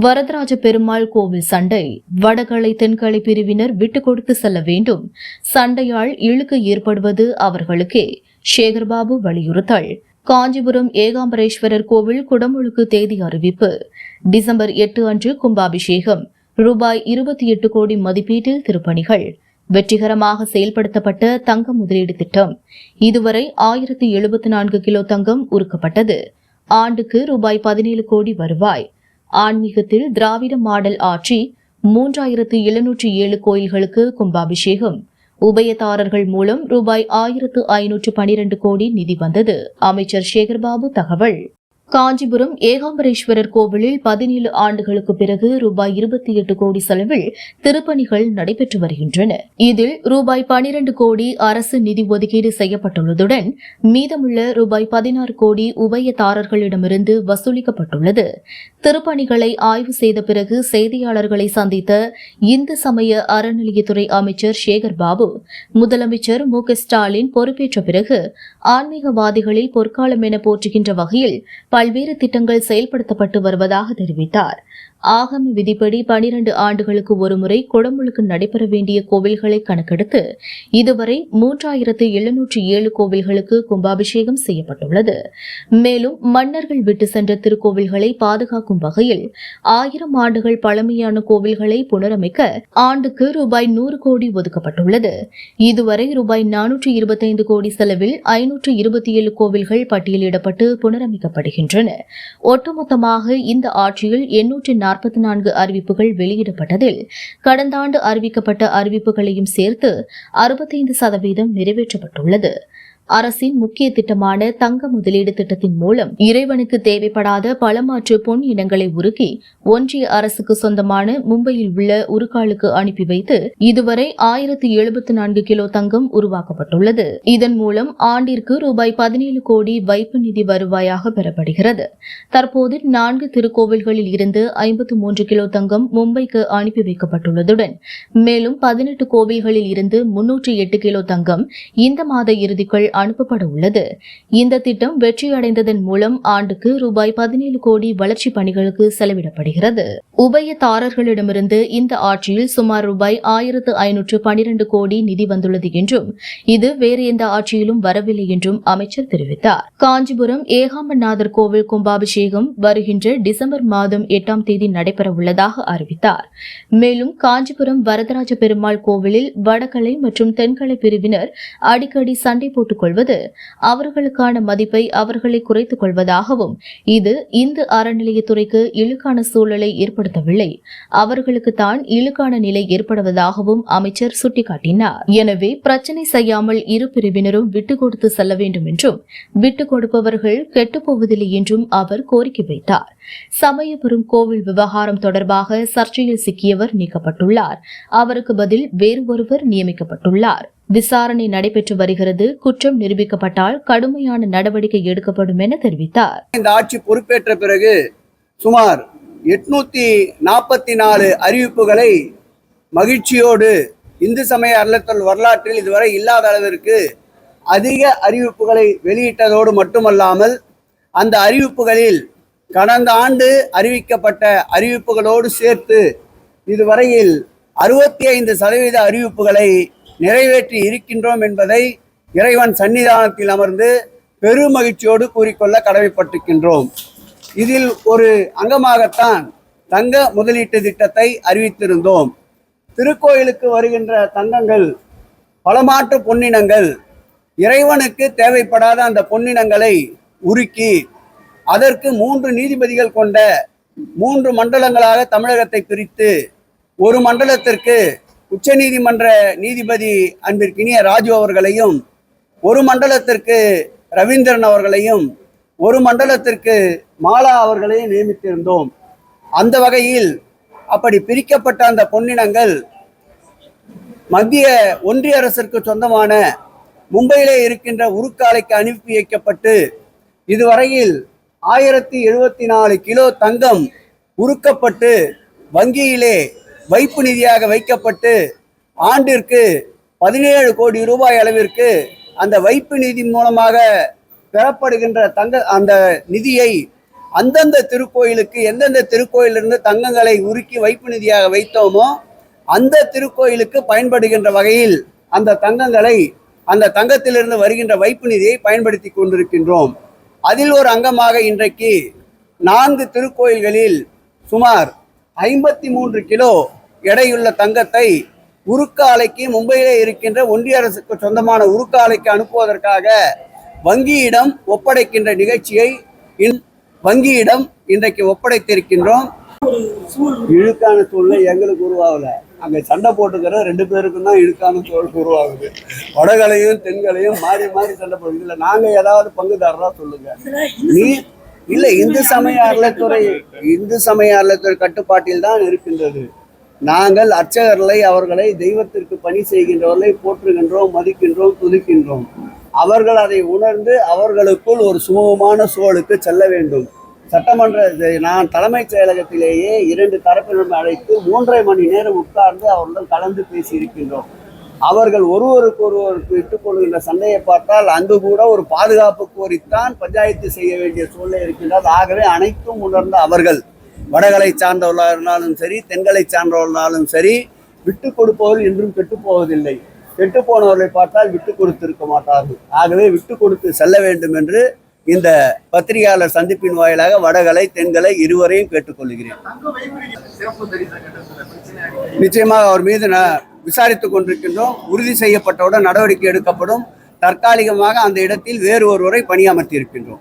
வரதராஜ பெருமாள் கோவில் சண்டை. வடகளை தென்கலை பிரிவினர் விட்டு கொடுத்து செல்ல வேண்டும். சண்டையால் இழுக்கு ஏற்படுவது அவர்களுக்கே. சேகர்பாபு வலியுறுத்தல். காஞ்சிபுரம் ஏகாம்பரேஸ்வரர் கோவில் குடமுழுக்கு தேதி அறிவிப்பு. டிசம்பர் எட்டு அன்று கும்பாபிஷேகம். ரூபாய் இருபத்தி எட்டு கோடி மதிப்பீட்டில் திருப்பணிகள். வெற்றிகரமாக செயல்படுத்தப்பட்ட தங்க முதலீடு திட்டம். இதுவரை ஆயிரத்தி எழுபத்தி நான்கு கிலோ தங்கம் உருக்கப்பட்டது. ஆண்டுக்கு ரூபாய் பதினேழு கோடி வருவாய். ஆன்மீகத்தில் திராவிட மாடல் ஆட்சி மூன்றாயிரத்து எழுநூற்றி ஏழு கோயில்களுக்கு கும்பாபிஷேகம். உபயதாரர்கள் மூலம் ரூபாய் ஆயிரத்து ஐநூற்று பனிரெண்டு கோடி நிதி வந்தது. அமைச்சர் சேகர்பாபு தகவல். காஞ்சிபுரம் ஏகாம்பரேஸ்வரர் கோவிலில் பதினேழு ஆண்டுகளுக்கு பிறகு ரூபாய் இருபத்தி எட்டு கோடி செலவில் திருப்பணிகள் நடைபெற்று வருகின்றன. இதில் ரூபாய் பனிரண்டு கோடி அரசு நிதி ஒதுக்கீடு செய்யப்பட்டுள்ளதுடன் மீதமுள்ள ரூபாய் பதினாறு கோடி உபயதாரர்களிடமிருந்து வசூலிக்கப்பட்டுள்ளது. திருப்பணிகளை ஆய்வு செய்த பிறகு செய்தியாளர்களை சந்தித்த இந்து சமய அறநிலையத்துறை அமைச்சர் சேகர் பாபு முதலமைச்சர் மு ஸ்டாலின் பொறுப்பேற்ற பிறகு ஆன்மீகவாதிகளில் பொற்காலம் என போற்றுகின்ற வகையில் பல்வேறு திட்டங்கள் செயல்படுத்தப்பட்டு வருவதாக தெரிவித்தார். ஆகம விதிப்படி பனிரண்டு ஆண்டுகளுக்கு ஒருமுறை குடமுழுக்கு நடைபெற வேண்டிய கோவில்களை கணக்கெடுத்து இதுவரை மூன்றாயிரத்து எழுநூற்று ஏழு கோவில்களுக்கு கும்பாபிஷேகம் செய்யப்பட்டுள்ளது. மேலும் மன்னர்கள் விட்டு சென்ற திருக்கோவில்களை பாதுகாக்கும் வகையில் ஆயிரம் ஆண்டுகள் பழமையான கோவில்களை புனரமைக்க ஆண்டுக்கு ரூபாய் நூறு கோடி ஒதுக்கப்பட்டுள்ளது. இதுவரை ரூபாய் நானூற்று இருபத்தைந்து கோடி செலவில் ஐநூற்று இருபத்தி ஏழு கோவில்கள் பட்டியலிடப்பட்டு புனரமைக்கப்படுகின்றன. ஒட்டுமொத்தமாக இந்த ஆட்சியில் எண்ணூற்று நாற்பத்தி நான்கு அறிவிப்புகள் வெளியிடப்பட்டதில் கடந்த ஆண்டு அறிவிக்கப்பட்ட அறிவிப்புகளையும் சேர்த்து அறுபத்தைந்து சதவீதம் நிறைவேற்றப்பட்டுள்ளது. அரசின் முக்கிய திட்டமான தங்க முதலீடு திட்டத்தின் மூலம் இறைவனுக்கு தேவைப்படாத பலமாற்று பொன் இனங்களை உருக்கி ஒன்றிய அரசுக்கு சொந்தமான மும்பையில் உள்ள உருக்காலுக்கு அனுப்பி வைத்து இதுவரை ஆயிரத்தி எழுபத்தி நான்கு கிலோ தங்கம் உருவாக்கப்பட்டுள்ளது. இதன் மூலம் ஆண்டிற்கு ரூபாய் பதினேழு கோடி வைப்பு நிதி வருவாயாக பெறப்படுகிறது. தற்போது நான்கு திருக்கோவில்களில் இருந்து ஐம்பத்து மூன்று கிலோ தங்கம் மும்பைக்கு அனுப்பி வைக்கப்பட்டுள்ளதுடன் மேலும் பதினெட்டு கோவில்களில் இருந்து முன்னூற்றி எட்டு கிலோ தங்கம் இந்த மாத இறுதிக்குள் அனுப்பப்பட உள்ளது இந்த திட்டம் வெற்றியடைந்ததன் மூலம் ஆண்டுக்கு ரூபாய் பதினேழு கோடி வளர்ச்சி பணிகளுக்கு செலவிடப்படுகிறது. உபயதாரர்களிடமிருந்து இந்த ஆட்சியில் சுமார் ரூபாய் ஆயிரத்து ஐநூற்று பனிரண்டு கோடி நிதி வந்துள்ளது என்றும் இது வேறு எந்த ஆட்சியிலும் வரவில்லை என்றும் அமைச்சர் தெரிவித்தார். காஞ்சிபுரம் ஏகாம்பநாதர் கோவில் கும்பாபிஷேகம் வருகின்ற டிசம்பர் மாதம் எட்டாம் தேதி நடைபெற உள்ளதாக அறிவித்தார். மேலும் காஞ்சிபுரம் வரதராஜ பெருமாள் கோவிலில் வடகலை மற்றும் தென்கலை பிரிவினர் அடிக்கடி சண்டை போட்டுக் கொள்வது அவர்களுக்கான மதிப்பை அவர்களை குறைத்துக் கொள்வதாகவும் இது இந்து அறநிலையத்துறைக்கு இழுக்கான சூழலை ஏற்படுத்தவில்லை. அவர்களுக்கு தான் இழுக்கான நிலை ஏற்படுவதாகவும் அமைச்சர் சுட்டிக்காட்டினார். எனவே பிரச்சனை செய்யாமல் இரு பிரிவினரும் விட்டுக் கொடுத்து செல்ல வேண்டும் என்றும் விட்டுக் கொடுப்பவர்கள் கெட்டுப்போவதில்லை என்றும் அவர் கோரிக்கை வைத்தார். சமயபுரம் கோவில் விவகாரம் தொடர்பாக சர்ச்சையில் சிக்கியவர் நீக்கப்பட்டுள்ளார். அவருக்கு பதில் வேறு ஒருவர் நியமிக்கப்பட்டுள்ளார். விசாரணை நடைபெற்று வருகிறது. குற்றம் நிரூபிக்கப்பட்டால் கடுமையான நடவடிக்கை எடுக்கப்படும் என தெரிவித்தார். இந்த ஆட்சி பொறுப்பேற்ற பிறகு சுமார் எட்நூத்தி நாற்பத்தி நாலு அறிவிப்புகளை மகிழ்ச்சியோடு இந்து சமய அறத்தல் வரலாற்றில் இதுவரை இல்லாத அளவிற்கு அதிக அறிவிப்புகளை வெளியிட்டதோடு மட்டுமல்லாமல் அந்த அறிவிப்புகளில் கடந்த ஆண்டு அறிவிக்கப்பட்ட அறிவிப்புகளோடு சேர்த்து இதுவரையில் அறுபத்தி ஐந்து சதவீத அறிவிப்புகளை நிறைவேற்றி இருக்கின்றோம் என்பதை இறைவன் சன்னிதானத்தில் அமர்ந்து பெருமகிழ்ச்சியோடு கூறிக்கொள்ள கடமைப்பட்டிருக்கின்றோம். இதில் ஒரு அங்கமாகத்தான் தங்க முதலீட்டு திட்டத்தை அறிவித்திருந்தோம். திருக்கோயிலுக்கு வருகின்ற தங்கங்கள் பலமாற்று பொன்னினங்கள் இறைவனுக்கு தேவைப்படாத அந்த பொன்னினங்களை உருக்கி அதற்கு மூன்று நீதிபதிகள் கொண்ட மூன்று மண்டலங்களாக தமிழகத்தை பிரித்து ஒரு மண்டலத்திற்கு உச்சநீதிமன்ற நீதிபதி அன்பிற்கினிய ராஜு அவர்களையும் ஒரு மண்டலத்திற்கு ரவீந்திரன் அவர்களையும் ஒரு மண்டலத்திற்கு மாலா அவர்களையும் நியமித்திருந்தோம். அந்த வகையில் அப்படி பிரிக்கப்பட்ட அந்த பொன்னினங்கள் மத்திய ஒன்றிய அரசிற்கு சொந்தமான மும்பையிலே இருக்கின்ற உருக்காலைக்கு அனுப்பி வைக்கப்பட்டு இதுவரையில் ஆயிரத்தி எழுபத்தி நாலு கிலோ தங்கம் உருக்கப்பட்டு வங்கியிலே வைப்பு நிதியாக வைக்கப்பட்டு ஆண்டிற்கு பதினேழு கோடி ரூபாய் அளவிற்கு அந்த வைப்பு நிதி மூலமாக பெறப்படுகின்ற தங்க அந்த நிதியை அந்தந்த திருக்கோயிலுக்கு எந்தெந்த திருக்கோயிலிருந்து தங்கங்களை உருக்கி வைப்பு நிதியாக வைத்தோமோ அந்த திருக்கோயிலுக்கு பயன்படுகின்ற வகையில் அந்த தங்கங்களை அந்த தங்கத்திலிருந்து வருகின்ற வைப்பு நிதியை பயன்படுத்தி கொண்டிருக்கின்றோம். அதில் ஒரு அங்கமாக இன்றைக்கு நான்கு திருக்கோயில்களில் சுமார் ஐம்பத்தி மூன்று கிலோ எடையுள்ள தங்கத்தை உருக்காலைக்கு மும்பையிலே இருக்கின்ற ஒன்றிய அரசுக்கு சொந்தமான உருக்காலைக்கு அனுப்புவதற்காக வங்கியிடம் ஒப்படைக்கின்ற நிகழ்ச்சியை இன் வங்கியிடம் இன்றைக்கு ஒப்படைத்திருக்கின்றோம். இழுக்கான சூழ்நிலை எங்களுக்கு உருவாகல. அங்க சண்டை போட்டுக்கிற ரெண்டு பேருக்கும் தான் இழுக்கான சூழல் உருவாகுது. வடகளையும் தென்களையும் மாறி மாறி சண்டை போடுது. இல்லை நாங்க ஏதாவது பங்குதாரரா சொல்லுங்க. நீ இல்ல இந்து சமய அறநிலைத்துறை இந்து சமய அறநிலைத்துறை கட்டுப்பாட்டில் தான் இருக்கின்றது. நாங்கள் அர்ச்சகர்களை அவர்களை தெய்வத்திற்கு பணி செய்கின்றவர்களை போற்றுகின்றோம் மதிக்கின்றோம் துதிக்கின்றோம். அவர்கள் அதை உணர்ந்து அவர்களுக்குள் ஒரு சுமூகமான சூழலுக்கு செல்ல வேண்டும். சட்டமன்ற நான் தலைமைச் செயலகத்திலேயே இரண்டு தரப்பினரும் அழைத்து மூன்றரை மணி நேரம் உட்கார்ந்து அவர்களுடன் கலந்து பேசி இருக்கின்றோம் அவர்கள் ஒருவருக்கு ஒருவருக்கு இட்டுக்கொள்கின்ற சண்டையை பார்த்தால் அங்கு கூட ஒரு பாதுகாப்பு கோரித்தான் பஞ்சாயத்து செய்ய வேண்டிய சூழ்நிலை இருக்கின்றது. ஆகவே அனைத்தும் உணர்ந்த அவர்கள் வடகளை சார்ந்தவர்களாக இருந்தாலும் சரி தென்களை சார்ந்தவர்களாலும் சரி விட்டு கொடுப்பவர்கள் என்றும் கெட்டு போவதில்லை. கெட்டு போனவர்களை பார்த்தால் விட்டு கொடுத்திருக்க மாட்டார்கள். ஆகவே விட்டு கொடுத்து செல்ல வேண்டும் என்று இந்த பத்திரிகையாளர் சந்திப்பின் வாயிலாக வடகலை தென்கலை இருவரையும் கேட்டுக்கொள்கிறேன் நிச்சயமாக அவர் மீது நான் விசாரித்துக் கொண்டிருக்கின்றோம். உறுதி செய்யப்பட்டவுடன் நடவடிக்கை எடுக்கப்படும். தற்காலிகமாக அந்த இடத்தில் வேறு ஒருவரை பணியமர்த்தி இருக்கின்றோம்